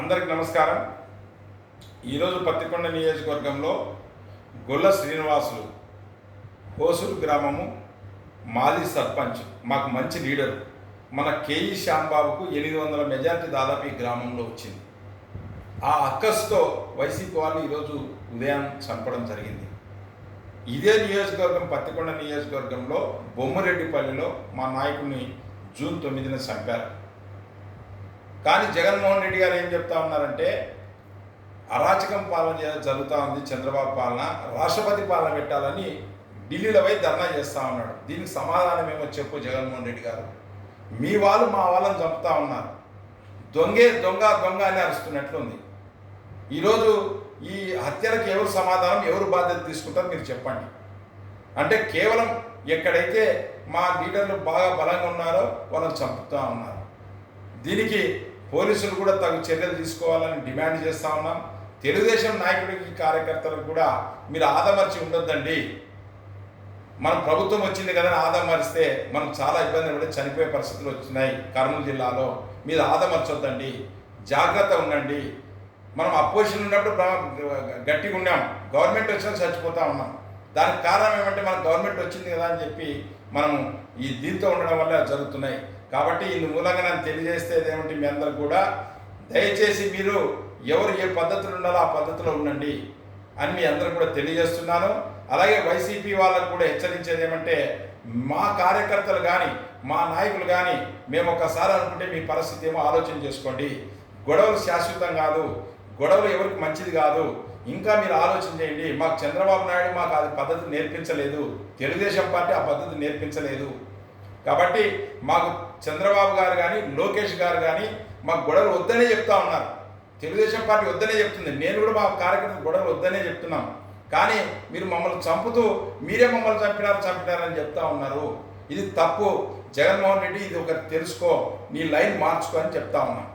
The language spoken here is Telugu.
అందరికి నమస్కారం. ఈరోజు పత్తికొండ నియోజకవర్గంలో గొల్ల శ్రీనివాసులు కోసూరు గ్రామము మాజీ సర్పంచ్ మాకు మంచి లీడర్. మన కేఈ శ్యాంబాబుకు ఎనిమిది వందల మెజార్టీ దాదాపు ఈ గ్రామంలో వచ్చింది. ఆ అక్కస్తో వైసీపీ వాళ్ళు ఈరోజు ఉదయం చంపడం జరిగింది. ఇదే నియోజకవర్గం పత్తికొండ నియోజకవర్గంలో బొమ్మరెడ్డిపల్లిలో మా నాయకుడిని జూన్ తొమ్మిదిన చంపారు. కానీ జగన్మోహన్ రెడ్డి గారు ఏం చెప్తా ఉన్నారంటే అరాచకం పాలన జరుగుతూ ఉంది చంద్రబాబు పాలన రాష్ట్రపతి పాలన పెట్టాలని ఢిల్లీలో పోయి ధర్నా చేస్తా ఉన్నాడు. దీనికి సమాధానం ఏమో చెప్పు జగన్మోహన్ రెడ్డి గారు. మీ వాళ్ళు మా వాళ్ళని చంపుతా ఉన్నారు. దొంగే దొంగ దొంగ అని అరుస్తున్నట్లుంది. ఈరోజు ఈ హత్యలకు ఎవరు సమాధానం ఎవరు బాధ్యత తీసుకుంటారో మీరు చెప్పండి. అంటే కేవలం ఎక్కడైతే మా లీడర్లు బాగా బలంగా ఉన్నారో వాళ్ళని చంపుతూ ఉన్నారు. దీనికి పోలీసులు కూడా తగు చర్యలు తీసుకోవాలని డిమాండ్ చేస్తా ఉన్నాం. తెలుగుదేశం నాయకుడికి కార్యకర్తలకు కూడా మీరు ఆదమర్చి ఉండొద్దండి. మన ప్రభుత్వం వచ్చింది కదా ఆదమరిస్తే మనం చాలా ఇబ్బంది పడి చనిపోయే పరిస్థితులు వచ్చినాయి కర్నూలు జిల్లాలో. మీరు ఆదమర్చొద్దండి జాగ్రత్త ఉండండి. మనం అపోజిషన్ ఉన్నప్పుడు గట్టిగా ఉన్నాం. గవర్నమెంట్ వచ్చినా చచ్చిపోతా ఉన్నాం. దానికి కారణం ఏమంటే మన గవర్నమెంట్ వచ్చింది కదా అని చెప్పి మనం ఈ దీంతో ఉండడం వల్ల జరుగుతున్నాయి. కాబట్టి ఇందు మూలంగా నేను తెలియజేస్తే ఏమిటి మీ అందరు కూడా దయచేసి మీరు ఎవరు ఏ పద్ధతిలో ఉండాలో ఆ పద్ధతిలో ఉండండి అని మీ అందరూ కూడా తెలియజేస్తున్నాను. అలాగే వైసీపీ వాళ్ళకు కూడా హెచ్చరించేది ఏమంటే మా కార్యకర్తలు కానీ మా నాయకులు కానీ మేము ఒకసారి అనుకుంటే మీ పరిస్థితి ఏమో ఆలోచన చేసుకోండి. గొడవలు శాశ్వతం కాదు గొడవలు ఎవరికి మంచిది కాదు. ఇంకా మీరు ఆలోచన చేయండి మాకు చంద్రబాబు నాయుడు మాకు అది పద్ధతి నేర్పించలేదు. తెలుగుదేశం పార్టీ ఆ పద్ధతి నేర్పించలేదు. కాబట్టి మాకు చంద్రబాబు గారు కానీ లోకేష్ గారు కానీ మాకు గొడవలు వద్దనే చెప్తా ఉన్నారు. తెలుగుదేశం పార్టీ వద్దనే చెప్తుంది. నేను కూడా మా కార్యకర్తలు గొడవలు వద్దనే చెప్తున్నాం. కానీ మీరు మమ్మల్ని చంపుతూ మీరే మమ్మల్ని చంపినారు చంపినారని చెప్తా ఉన్నారు. ఇది తప్పు. జగన్మోహన్ రెడ్డి ఇది ఒకటి తెలుసుకో. నీ లైన్ మార్చుకో అని చెప్తా ఉన్నాను